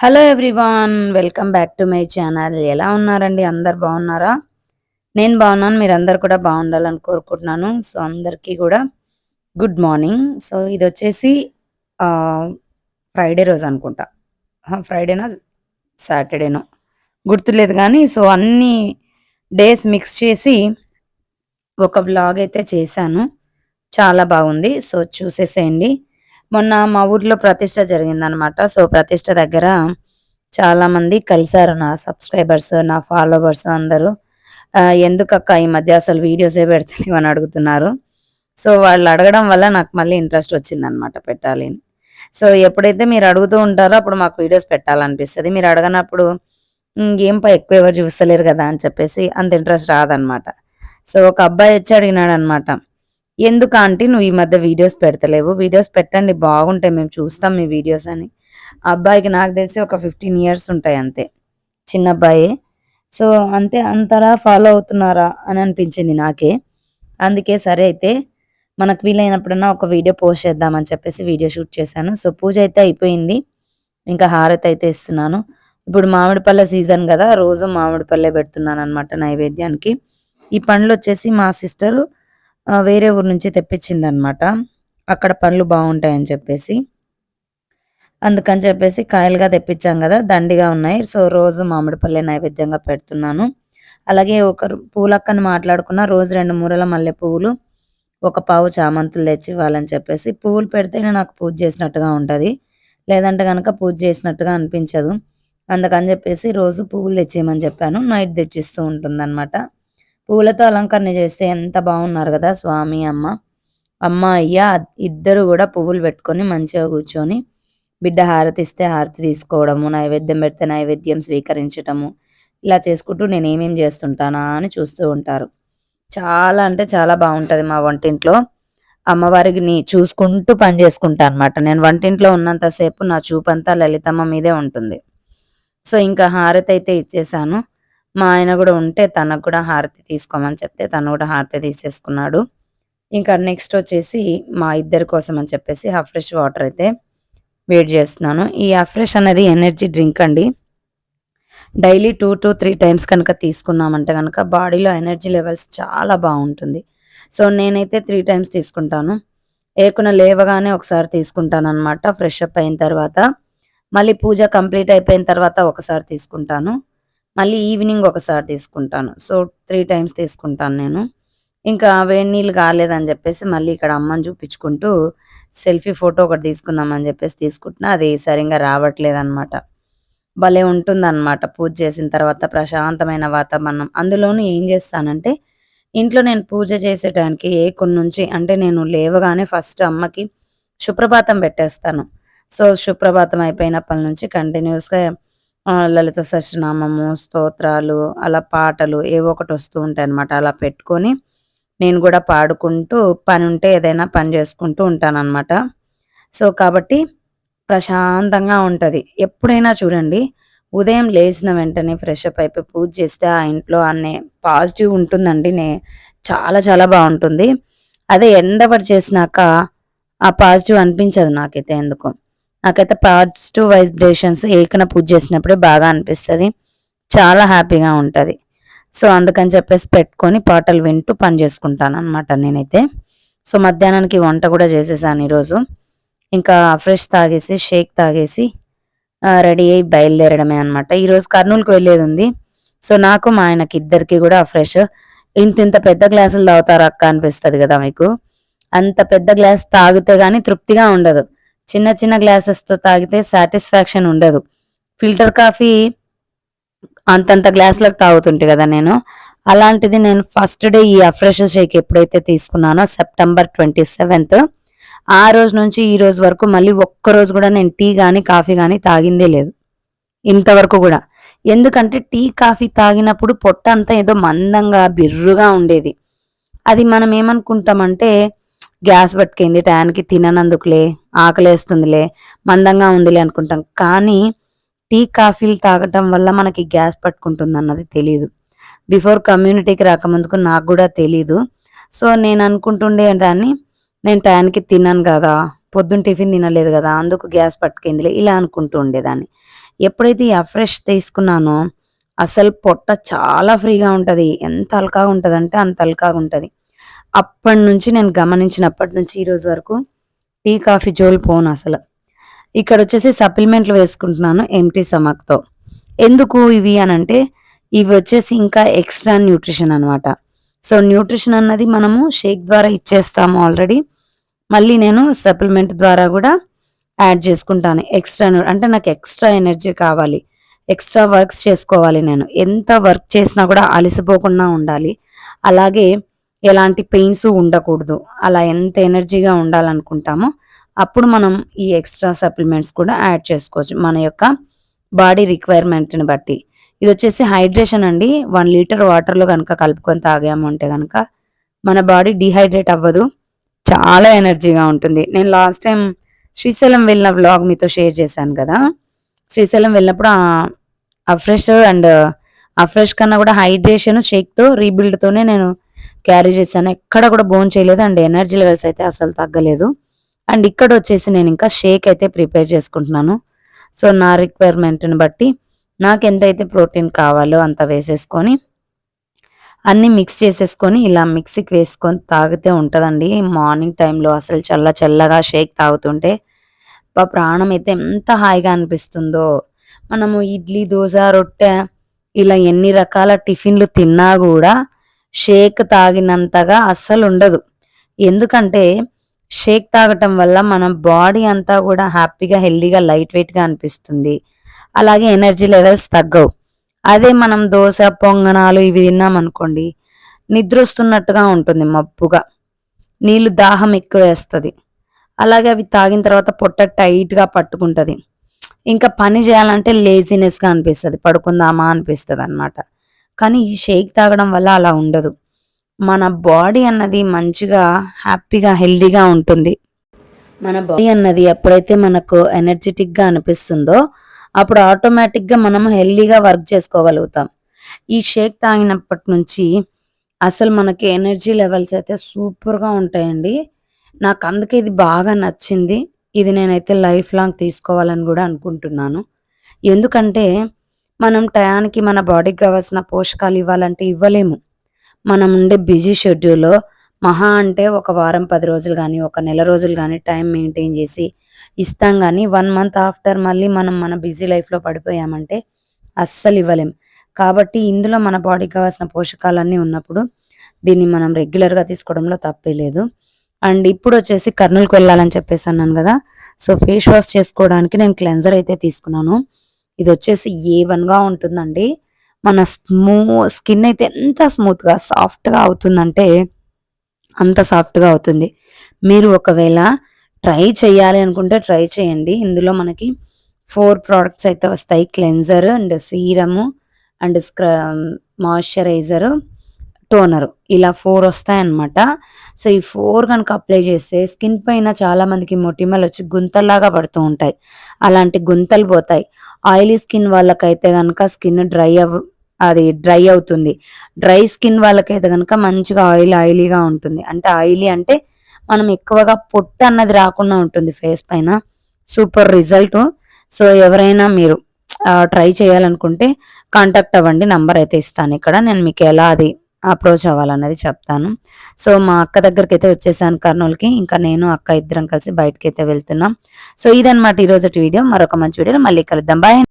Hello everyone welcome back to my channel ఎలా ఉన్నారండి? అందరు బాగున్నారా? నేను బాగున్నాను మీరందరు కూడా బాగుండాలని కోరుకుంటున్నాను. సో అందరికీ కూడా గుడ్ మార్నింగ్ సో ఇది వచ్చేసి ఫ్రైడే రోజు అనుకుంటా. ఫ్రైడేనా సాటర్డేనో గుర్తులేదు కానీ సో అన్ని డేస్ మిక్స్ చేసి ఒక బ్లాగ్ అయితే చేశాను. చాలా బాగుంది. సో చూసేసేయండి. మొన్న మా ఊర్లో ప్రతిష్ట జరిగిందనమాట సో ప్రతిష్ట దగ్గర చాలా మంది కలిశారు నా సబ్స్క్రైబర్స్ నా ఫాలోవర్స్ అందరూ. ఎందుకక్క ఈ మధ్య అసలు వీడియోసే పెడతలేవు అని అడుగుతున్నారు. సో వాళ్ళు అడగడం వల్ల నాకు మళ్ళీ ఇంట్రెస్ట్ వచ్చిందనమాట పెట్టాలి అని. సో ఎప్పుడైతే మీరు అడుగుతూ ఉంటారో అప్పుడు మాకు వీడియోస్ పెట్టాలనిపిస్తుంది. మీరు అడగనప్పుడు ఇంకేం పై ఎక్కువ ఎవరు చూస్తలేరు కదా అని చెప్పేసి అంత ఇంట్రెస్ట్ రాదనమాట సో ఒక అబ్బాయి వచ్చి అడిగినాడు అనమాట ఎందుకు ఆంటీ నువ్వు ఈ మధ్య వీడియోస్ పెడతలేవు? వీడియోస్ పెట్టండి బాగుంటాయి మేము చూస్తాం మీ వీడియోస్ అని. ఆ అబ్బాయికి నాకు తెలిసి ఒక ఫిఫ్టీన్ ఇయర్స్ ఉంటాయి అంతే చిన్న అబ్బాయి. సో అంతే అంతలా ఫాలో అవుతున్నారా అని అనిపించింది నాకే. అందుకే సరే అయితే మనకు వీలైనప్పుడన్నా ఒక వీడియో పోస్ట్ చేద్దామని చెప్పేసి వీడియో షూట్ చేశాను. సో పూజ అయితే అయిపోయింది. ఇంకా హారతి అయితే ఇస్తున్నాను. ఇప్పుడు మామిడిపల్లె సీజన్ కదా రోజు మామిడిపల్లె పెడుతున్నాను అనమాట నైవేద్యానికి. ఈ పండ్లు వచ్చేసి మా సిస్టరు వేరే ఊరు నుంచి తెప్పించింది అనమాట అక్కడ పండ్లు బాగుంటాయని చెప్పేసి. అందుకని చెప్పేసి కాయలుగా తెప్పించాం కదా దండిగా ఉన్నాయి. సో రోజు మామిడి పల్లె నైవేద్యంగా పెడుతున్నాను. అలాగే ఒకరు పూలక్కని మాట్లాడుకున్న రోజు రెండు మూరల మల్లె పువ్వులు ఒక పావు చామంతులు తెచ్చి ఇవ్వాలని చెప్పేసి పువ్వులు పెడితేనే నాకు పూజ చేసినట్టుగా ఉంటుంది. లేదంటే కనుక పూజ చేసినట్టుగా అనిపించదు. అందుకని చెప్పేసి రోజు పువ్వులు తెచ్చేయమని చెప్పాను. నైట్ తెచ్చిస్తూ ఉంటుందన్నమాట. పూలతో అలంకరణ చేస్తే ఎంత బాగున్నారు కదా స్వామి అమ్మ. అమ్మ అయ్య ఇద్దరు కూడా పువ్వులు పెట్టుకొని మంచిగా కూర్చొని బిడ్డ హారతి ఇస్తే హారతి తీసుకోవడము నైవేద్యం పెడితే నైవేద్యం స్వీకరించటము ఇలా చేసుకుంటూ నేను ఏమేం చేస్తుంటానా అని చూస్తూ ఉంటారు. చాలా అంటే చాలా బాగుంటుంది మా వంటింట్లో. అమ్మవారిని చూసుకుంటూ పని చేసుకుంటా అనమాట నేను వంటింట్లో ఉన్నంతసేపు నా చూపంతా లలితమ్మ మీదే ఉంటుంది. సో ఇంకా హారతి అయితే ఇచ్చేసాను. మా ఆయన కూడా ఉంటే తనకు కూడా హారతి తీసుకోమని చెప్తే తను కూడా హారతి తీసేసుకున్నాడు. ఇంకా నెక్స్ట్ వచ్చేసి మా ఇద్దరి కోసం అని చెప్పేసి ఫ్రెష్ వాటర్ అయితే వేడి చేస్తున్నాను. ఈ ఫ్రెష్ అనేది ఎనర్జీ డ్రింక్ అండి. Daily two to three times కనుక తీసుకున్నామంటే కనుక బాడీలో ఎనర్జీ లెవెల్స్ చాలా బాగుంటుంది. సో నేనైతే త్రీ టైమ్స్ తీసుకుంటాను. ఏకున లేవగానే ఒకసారి తీసుకుంటాను అనమాట ఫ్రెష్ అప్ అయిన తర్వాత. మళ్ళీ పూజ కంప్లీట్ అయిపోయిన తర్వాత ఒకసారి తీసుకుంటాను. మళ్ళీ ఈవినింగ్ ఒకసారి తీసుకుంటాను. సో త్రీ టైమ్స్ తీసుకుంటాను నేను. ఇంకా వేడి నీళ్ళు కాలేదని చెప్పేసి మళ్ళీ ఇక్కడ అమ్మని చూపించుకుంటూ సెల్ఫీ ఫోటో ఒకటి తీసుకుందామని చెప్పేసి తీసుకుంటున్నా. అది సరిగ్గా రావట్లేదు అనమాట భలే ఉంటుందన్నమాట. పూజ చేసిన తర్వాత ప్రశాంతమైన వాతావరణం. అందులోనూ ఏం చేస్తానంటే ఇంట్లో నేను పూజ చేసేటానికి ఏ కొన్ని నుంచి అంటే నేను లేవగానే ఫస్ట్ అమ్మకి సుప్రభాతం పెట్టేస్తాను. సో సుప్రభాతం అయిపోయినప్పటి నుంచి కంటిన్యూస్గా లలిత సహస్రనామము స్తోత్రాలు అలా పాటలు ఏవో ఒకటి వస్తూ ఉంటాయి అనమాట అలా పెట్టుకొని నేను కూడా పాడుకుంటూ పని ఉంటే ఏదైనా పని చేసుకుంటూ ఉంటానన్నమాట. సో కాబట్టి ప్రశాంతంగా ఉంటుంది. ఎప్పుడైనా చూడండి ఉదయం లేచిన వెంటనే ఫ్రెష్ అప్ అయిపోయి పూజ చేస్తే ఆ ఇంట్లో అనే పాజిటివ్ ఉంటుందండి. నే చాలా చాలా బాగుంటుంది. అదే ఎండబడి చేసినాక ఆ పాజిటివ్ అనిపించదు నాకైతే ఎందుకు. నాకైతే పాజిటివ్ వైబ్రేషన్స్ ఏకన పూజ చేసినప్పుడే బాగా అనిపిస్తుంది. చాలా హ్యాపీగా ఉంటుంది. సో అందుకని చెప్పేసి పెట్టుకొని పాటలు వింటూ పని చేసుకుంటాను అనమాట నేనైతే. సో మధ్యాహ్నానికి వంట కూడా చేసేసాను ఈరోజు. ఇంకా ఫ్రెష్ తాగేసి షేక్ తాగేసి రెడీ అయ్యి బయలుదేరడమే అనమాట ఈరోజు కర్నూలుకి వెళ్ళేది ఉంది. సో నాకు మా ఆయనకి ఇద్దరికి కూడా ఫ్రెష్. ఇంత ఇంత పెద్ద గ్లాసులు తాగుతారు అక్క అనిపిస్తుంది కదా మీకు. అంత పెద్ద గ్లాస్ తాగితే కానీ తృప్తిగా ఉండదు. చిన్న చిన్న గ్లాసెస్తో తాగితే సాటిస్ఫాక్షన్ ఉండదు. ఫిల్టర్ కాఫీ అంతంత గ్లాసులకు తాగుతుంటే కదా నేను. అలాంటిది నేను ఫస్ట్ డే ఈ అఫ్రెష్ షేక్ ఎప్పుడైతే తీసుకున్నానో సెప్టెంబర్ ట్వంటీ సెవెంత్. ఆ రోజు నుంచి ఈ రోజు వరకు మళ్ళీ ఒక్క రోజు కూడా నేను టీ కానీ కాఫీ కానీ తాగిందే లేదు. ఇంతవరకు కూడా. ఎందుకంటే టీ కాఫీ తాగినప్పుడు పొట్ట అంతా ఏదో మందంగా బిర్రుగా ఉండేది. అది మనం ఏమనుకుంటామంటే గ్యాస్ పట్టుకైంది టయానికి తిననందుకులే ఆకలేస్తుందిలే మందంగా ఉందిలే అనుకుంటాం. కానీ టీ కాఫీలు తాగటం వల్ల మనకి గ్యాస్ పట్టుకుంటుంది అన్నది తెలియదు బిఫోర్ కమ్యూనిటీకి రాకముందుకు నాకు కూడా తెలీదు. సో నేను అనుకుంటుండే దాన్ని నేను టయానికి తిన్నాను కదా పొద్దున్న టిఫిన్ తినలేదు కదా అందుకు గ్యాస్ పట్టుకుందిలే ఇలా అనుకుంటూ ఉండేదాన్ని ఎప్పుడైతే ఈ అఫ్రెష్ తీసుకున్నానో అసలు పొట్ట చాలా ఫ్రీగా ఉంటుంది. ఎంత అల్కాగా ఉంటుందంటే అంత అలకాగా ఉంటుంది. అప్పటి నుంచి నేను గమనించినప్పటి నుంచి ఈరోజు వరకు టీ, కాఫీ జోలు పోను అసలు. ఇక్కడ వచ్చేసి సప్లిమెంట్లు వేసుకుంటున్నాను ఎంటీ స్టమక్‌తో. ఎందుకు ఇవి అని అంటే ఇవి వచ్చేసి ఇంకా ఎక్స్‌ట్రా న్యూట్రిషన్ అనమాట. సో, న్యూట్రిషన్ అన్నది మనము షేక్ ద్వారా ఇచ్చేస్తాము ఆల్రెడీ. మళ్ళీ నేను సప్లిమెంట్ ద్వారా కూడా యాడ్ చేసుకుంటాను. ఎక్స్‌ట్రా అంటే నాకు ఎక్స్‌ట్రా ఎనర్జీ కావాలి. ఎక్స్‌ట్రా వర్క్స్ చేసుకోవాలి నేను. ఎంత వర్క్ చేసినా కూడా అలసిపోకుండా ఉండాలి. అలాగే ఎలాంటి పెయిన్స్ ఉండకూడదు. అలా ఎంత ఎనర్జీగా ఉండాలనుకుంటామో అప్పుడు మనం ఈ ఎక్స్‌ట్రా సప్లిమెంట్స్ కూడా యాడ్ చేసుకోవచ్చు. మన యొక్క బాడీ రిక్వైర్మెంట్‌ని బట్టి. ఇది వచ్చేసి హైడ్రేషన్ అండి. వన్ లీటర్ వాటర్‌లో కనుక కలుపుకొని తాగాము అంటే కనుక మన బాడీ డిహైడ్రేట్ అవ్వదు. చాలా ఎనర్జీగా ఉంటుంది. నేను లాస్ట్ టైం శ్రీశైలం వెళ్ళిన వ్లాగ్ మీతో షేర్ చేశాను కదా శ్రీశైలం వెళ్ళినప్పుడు ఆ ఫ్రెష్ అండ్ ఆ ఫ్రెష్ కన్నా కూడా హైడ్రేషన్ షేక్‌తో రీబిల్డ్‌తోనే నేను క్యారీ చేశాను. ఎక్కడ కూడా భోం చేయలేదు. అండ్ ఎనర్జీ లెవెల్స్ అయితే అసలు తగ్గలేదు. అండ్ ఇక్కడ వచ్చేసి నేను ఇంకా షేక్ అయితే ప్రిపేర్ చేసుకుంటున్నాను. సో, నా రిక్వైర్మెంట్‌ని బట్టి నాకు ఎంత అయితే ప్రోటీన్ కావాలో అంత వేసేసుకొని అన్నీ మిక్స్ చేసేసుకొని ఇలా మిక్సీకి వేసుకొని తాగితే ఉంటుందండి మార్నింగ్ టైంలో అసలు చల్ల చల్లగా షేక్ తాగుతుంటే మా ప్రాణం అయితే ఎంత హాయిగా అనిపిస్తుందో. మనము ఇడ్లీ, దోశ రొట్టె ఇలా ఎన్ని రకాల టిఫిన్‌లు తిన్నా కూడా షేక్ తాగినంతగా అస్సలుండదు. ఎందుకంటే షేక్ తాగటం వల్ల మన బాడీ అంతా కూడా హ్యాపీగా, హెల్తీగా, లైట్ వెయిట్‌గా అనిపిస్తుంది. అలాగే ఎనర్జీ లెవెల్స్ తగ్గవు. అదే మనం దోశ పొంగనాలు ఇవి తిన్నామనుకోండి నిద్ర వస్తున్నట్టుగా ఉంటుంది మబ్బుగా. నీళ్ళు దాహం ఎక్కువ వేస్తుంది అలాగే అవి తాగిన తర్వాత పొట్ట టైట్‌గా పట్టుకుంటుంది ఇంకా పని చేయాలంటే లేజీనెస్‌గా అనిపిస్తుంది పడుకుందామా అనిపిస్తుంది అనమాట కానీ ఈ షేక్ తాగడం వల్ల అలా ఉండదు. మన బాడీ అన్నది మంచిగా హ్యాపీగా, హెల్దీగా ఉంటుంది. మన బాడీ అన్నది ఎప్పుడైతే మనకు ఎనర్జిటిక్‌గా అనిపిస్తుందో అప్పుడు ఆటోమేటిక్‌గా మనం హెల్దీగా వర్క్ చేసుకోగలుగుతాం. ఈ షేక్ తాగినప్పటి నుంచి అసలు మనకి ఎనర్జీ లెవెల్స్ అయితే సూపర్‌గా ఉంటాయండి. నాకు అందుకే ఇది బాగా నచ్చింది. ఇది నేనైతే లైఫ్ లాంగ్ తీసుకోవాలని కూడా అనుకుంటున్నాను. ఎందుకంటే మనం టయానికి మన బాడీకి కావాల్సిన పోషకాలు ఇవ్వాలంటే ఇవ్వలేము. మనం ఉండే బిజీ షెడ్యూల్‌లో మహా అంటే ఒక వారం పది రోజులు కానీ ఒక నెల రోజులు కానీ టైం మెయింటైన్ చేసి ఇస్తాం కానీ వన్ మంత్ ఆఫ్టర్ మళ్ళీ మనం మన బిజీ లైఫ్‌లో పడిపోయామంటే అస్సలు ఇవ్వలేం. కాబట్టి ఇందులో మన బాడీకి కావాల్సిన పోషకాలన్నీ ఉన్నప్పుడు దీన్ని మనం రెగ్యులర్‌గా తీసుకోవడంలో తప్పే లేదు. అండ్ ఇప్పుడు వచ్చేసి కర్నూలుకి వెళ్ళాలని చెప్పేసి అన్నాను కదా సో, ఫేస్ వాష్ చేసుకోవడానికి నేను క్లెన్జర్ అయితే తీసుకున్నాను. ఇది వచ్చేసి ఏ వన్గా ఉంటుందండి. మన స్మూ స్కిన్ అయితే ఎంత స్మూత్‌గా, సాఫ్ట్‌గా అవుతుందంటే అంత సాఫ్ట్‌గా అవుతుంది. మీరు ఒకవేళ ట్రై చేయాలి అనుకుంటే ట్రై చేయండి. ఇందులో మనకి ఫోర్ ప్రోడక్ట్స్ అయితే వస్తాయి. క్లెన్జర్ అండ్ సీరము అండ్ స్క్ర మాయిశ్చరైజరు, టోనరు ఇలా ఫోర్ వస్తాయన్నమాట. సో, ఈ ఫోర్ కనుక అప్లై చేస్తే స్కిన్ పైన చాలామందికి మొటిమలు వచ్చి గుంతల్లాగా పడుతూ ఉంటాయి. అలాంటి గుంతలు పోతాయి. ఆయిలీ స్కిన్ వాళ్ళకైతే కనుక స్కిన్ డ్రై అవ్ అది డ్రై అవుతుంది. డ్రై స్కిన్ వాళ్ళకైతే కనుక మంచిగా ఆయిలీ ఆయిలీగా ఉంటుంది. అంటే ఆయిలీ అంటే మనం ఎక్కువగా పొట్టు అన్నది రాకుండా ఉంటుంది ఫేస్ పైన. సూపర్ రిజల్ట్ సో, ఎవరైనా మీరు ట్రై చేయాలనుకుంటే కాంటాక్ట్ అవ్వండి. నంబర్ అయితే ఇస్తాను ఇక్కడ నేను మీకు ఎలా అది అప్రోచ్ అవ్వాలన్నది చెప్తాను. సో, మా అక్క దగ్గరికైతే వచ్చేసాను కర్నూలుకి ఇంకా నేను, అక్క ఇద్దరం కలిసి బయటికైతే వెళ్తున్నాం. సో, ఇదనమాట ఈరోజు వీడియో. మరొక మంచి వీడియోలో మళ్ళీ కలుద్దాం. బాయ్.